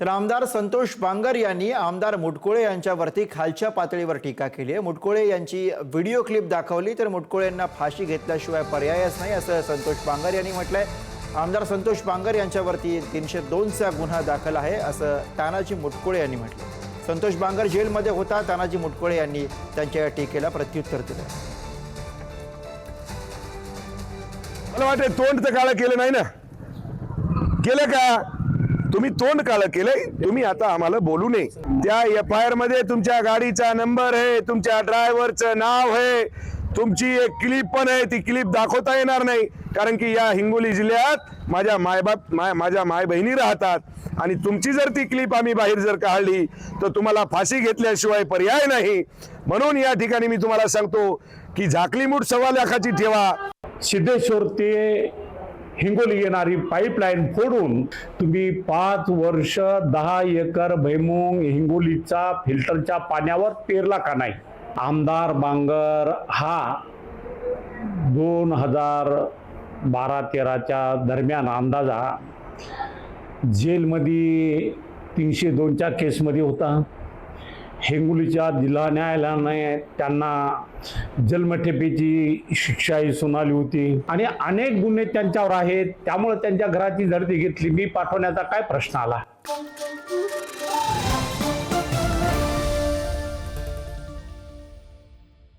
तर आमदार संतोष बांगर यांनी आमदार मुटकुळे यांच्यावरती खालच्या पातळीवर टीका केली आहे. मुटकुळे यांची व्हिडिओ क्लिप दाखवली तर मुटकुळे यांना फाशी घेतल्याशिवाय पर्यायच नाही असं संतोष बांगर यांनी म्हटलंय. आमदार संतोष बांगर यांच्यावरती तीनशे दोनचा गुन्हा दाखल आहे असं तानाजी मुटकुळे यांनी म्हटलं संतोष बांगर जेलमध्ये होता तानाजी मुटकुळे यांनी त्यांच्या या टीकेला प्रत्युत्तर दिलं मला वाटतं तोंड तर काळं केलं नाही ना? केलं का? तुम्ही तोंड काळ केलंय तुम्ही आता आम्हाला बोलू नये. त्या एफ आय आरमध्ये तुमच्या गाडीचा नंबर आहे तुमच्या ड्रायव्हरचं नाव आहे तुमची एक क्लिप पण आहे ती क्लिप दाखवता येणार नाही. कारण की या हिंगोली जिल्ह्यात माझ्या मायबाप माय माझ्या माय बहिणी राहतात. आणि तुमची जर ती क्लिप आम्ही बाहेर जर काढली तर तुम्हाला फाशी घेतल्याशिवाय पर्याय नाही. म्हणून या ठिकाणी मी तुम्हाला सांगतो की झाकली मूठ सव्वा लाखाची ठेवा. सिद्धेश्वर ते हिंगोली येणारी पाईपलाईन फोडून तुम्ही पाच वर्ष दहा एकर भैमुंग हिंगोलीचा फिल्टरच्या पाण्यावर पेरला का नाही? आमदार बांगर हा दोन हजार बारा तेराच्या दरम्यान अंदाजा जेलमध्ये तीनशे दोनच्या केसमध्ये होता. हिंगोलीच्या जिल्हा न्यायालयाने त्यांना जन्मठेपेची शिक्षाही सुनावली होती. आणि अनेक गुन्हे त्यांच्यावर आहेत. त्यामुळे त्यांच्या घराची झडती घेतली. मी पाठवण्याचा काय प्रश्न आला?